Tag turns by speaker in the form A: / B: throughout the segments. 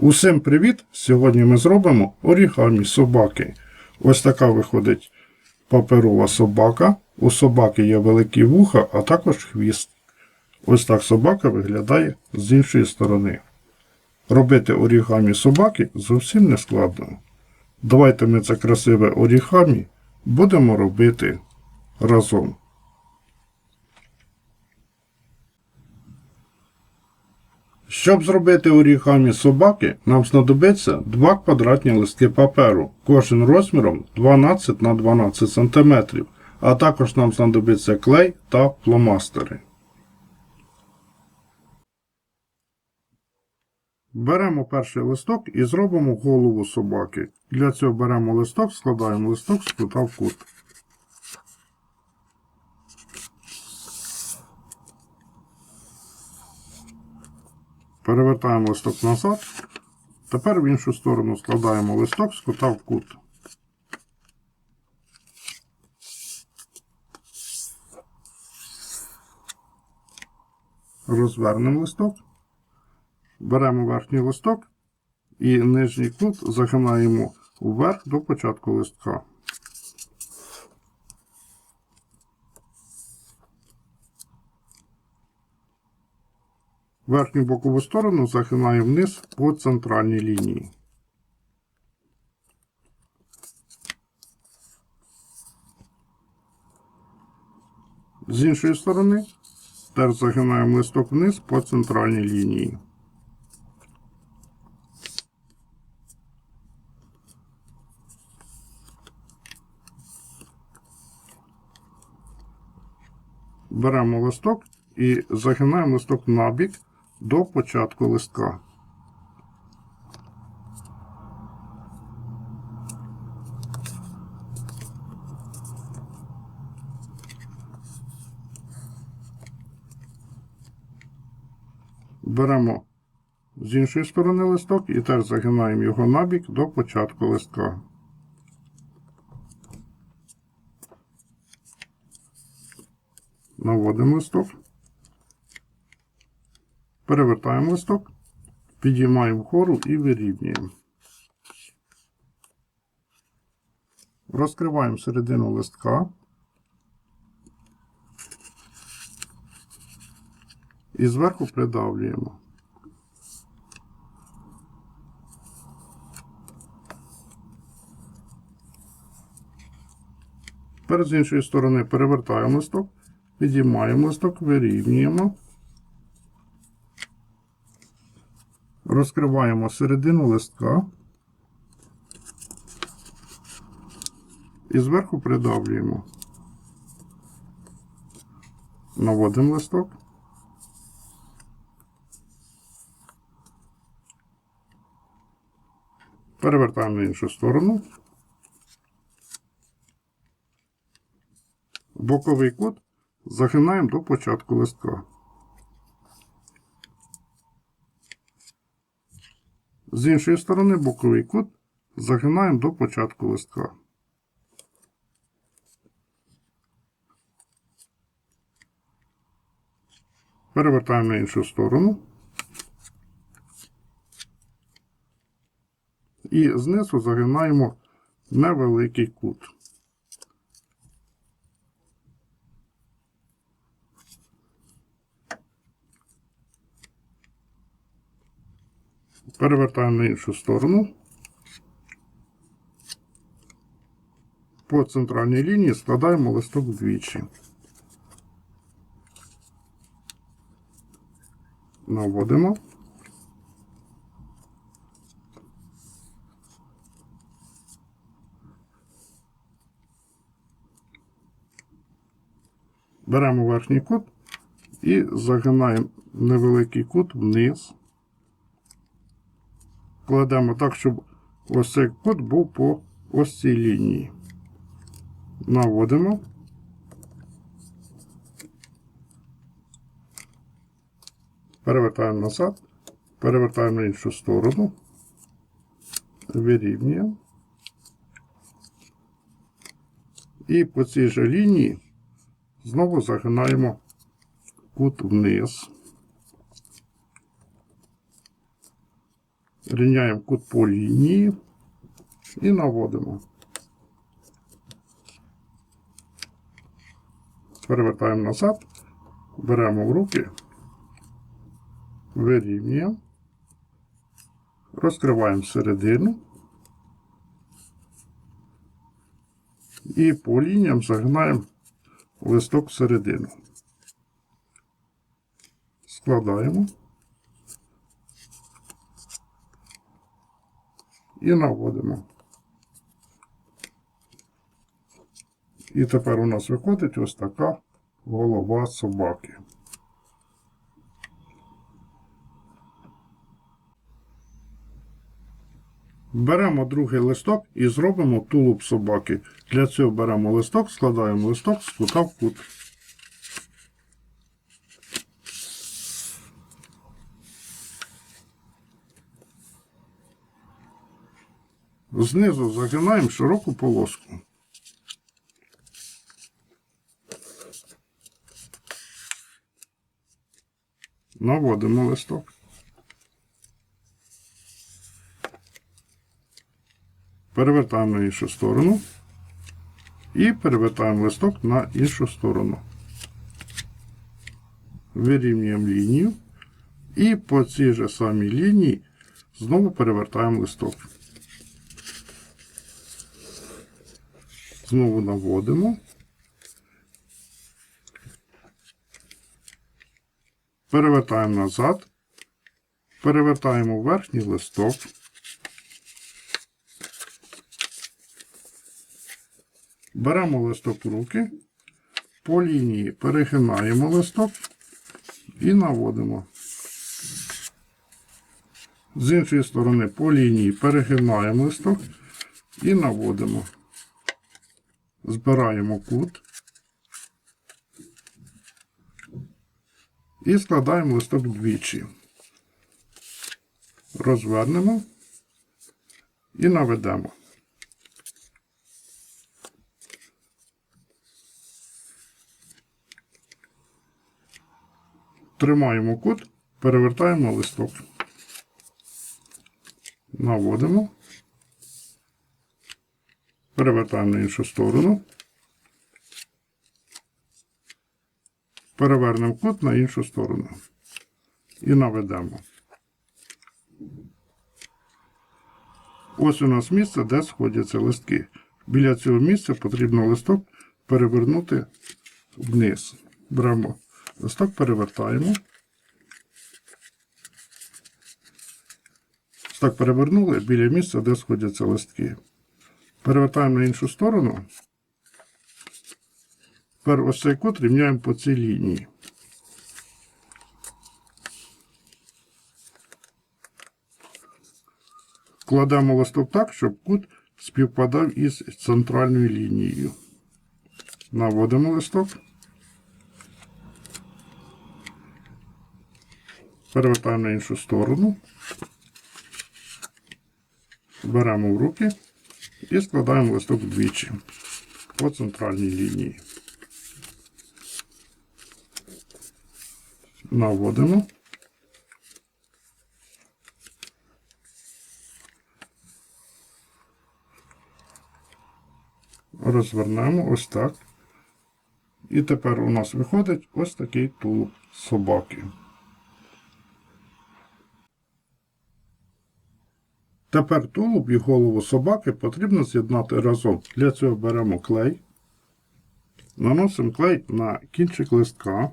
A: Усім привіт! Сьогодні ми зробимо орігамі собаки. Ось така виходить паперова собака. У собаки є великі вуха, а також хвіст. Ось так собака виглядає з іншої сторони. Робити орігамі собаки зовсім не складно. Давайте ми це красиве орігамі будемо робити разом. Щоб зробити орігамі собаки, нам знадобиться 2 квадратні листки паперу, кожен розміром 12 на 12 см, а також нам знадобиться клей та фломастери. Беремо перший листок і зробимо голову собаки. Для цього беремо листок, складаємо листок з кута в кут. Перевертаємо листок назад. Тепер в іншу сторону складаємо листок з кута в кут. Розвернемо листок. Беремо верхній листок і нижній кут загинаємо вверх до початку листка. Верхню бокову сторону загинаю вниз по центральній лінії. З іншої сторони теж загинаємо листок вниз по центральній лінії. Беремо листок і загинаємо листок набік до початку листка. Беремо з іншої сторони листок і теж загинаємо його набік до початку листка. Наводимо листок. Перевертаємо листок, підіймаємо вгору і вирівнюємо. Розкриваємо середину листка. І зверху придавлюємо. Тепер з іншої сторони перевертаємо листок, підіймаємо листок, вирівнюємо. Розкриваємо середину листка і зверху придавлюємо. Наводимо листок. Перевертаємо на іншу сторону. Боковий кут загинаємо до початку листка. З іншої сторони боковий кут загинаємо до початку листка. Перевертаємо на іншу сторону. І знизу загинаємо невеликий кут. Перевертаємо на іншу сторону. По центральній лінії складаємо листок вдвічі. Наводимо. Беремо верхній кут і загинаємо невеликий кут вниз кладемо так, щоб ось цей кут був по ось цій лінії. Наводимо. Перевертаємо назад, перевертаємо на іншу сторону, вирівнюємо. І по цій же лінії знову загинаємо кут вниз. Рівняємо кут по лінії і наводимо. Перевертаємо назад, беремо в руки, вирівнюємо, розкриваємо середину і по лініям загинаємо листок всередину. Складаємо і наводимо. І тепер у нас виходить ось така голова собаки. Беремо другий листок і зробимо тулуб собаки. Для цього беремо листок, складаємо листок з кута в кут. Знизу загинаємо широку полоску. Наводимо листок. Перевертаємо на іншу сторону. І перевертаємо листок на іншу сторону. Вирівнюємо лінію. І по цій же самій лінії знову перевертаємо листок. Знову наводимо. Перевертаємо назад. Перевертаємо верхній листок. Беремо листок в руки, по лінії перегинаємо листок і наводимо. З іншої сторони по лінії перегинаємо листок і наводимо. Збираємо кут і складаємо листок двічі. Розвернемо і наведемо. Тримаємо кут, перевертаємо листок. Наводимо. Перевертаємо на іншу сторону. Перевернемо кут на іншу сторону. І наведемо. Ось у нас місце, де сходяться листки. Біля цього місця потрібно листок перевернути вниз. Беремо листок, перевертаємо. Листок перевернули біля місця, де сходяться листки. Перевертаємо на іншу сторону. Тепер ось цей кут рівняємо по цій лінії. Кладемо листок так, щоб кут співпадав із центральною лінією. Наводимо листок. Перевертаємо на іншу сторону. Беремо в руки і складаємо листок вдвічі по центральній лінії. Наводимо. Розвернемо ось так. І тепер у нас виходить ось такий тулуб собаки. Тепер тулуб і голову собаки потрібно з'єднати разом. Для цього беремо клей, наносимо клей на кінчик листка.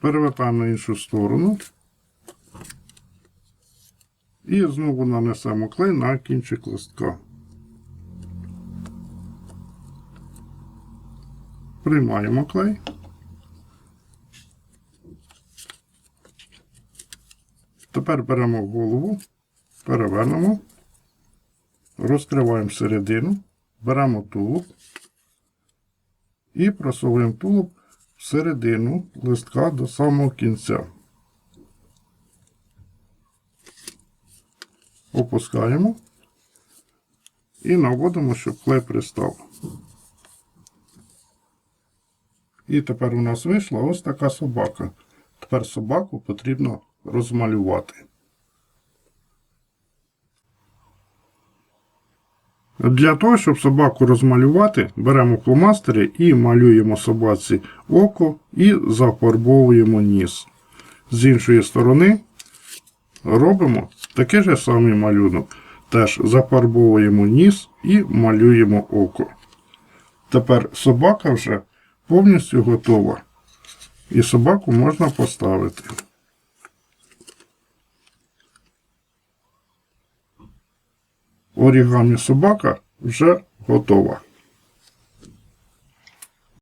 A: Перевертаємо на іншу сторону. І знову нанесемо клей на кінчик листка. Приймаємо клей. Тепер беремо голову, перевернемо, розкриваємо середину, беремо тулуб і просовуємо тулуб всередину листка до самого кінця. Опускаємо і наводимо, щоб клей пристав. І тепер у нас вийшла ось така собака. Тепер собаку потрібно розмалювати. Для того, щоб собаку розмалювати, беремо фломастери і малюємо собаці око і зафарбовуємо ніс. З іншої сторони робимо такий же самий малюнок. Теж зафарбовуємо ніс і малюємо око. Тепер собака вже повністю готова. І собаку можна поставити. Орігамі собака вже готова.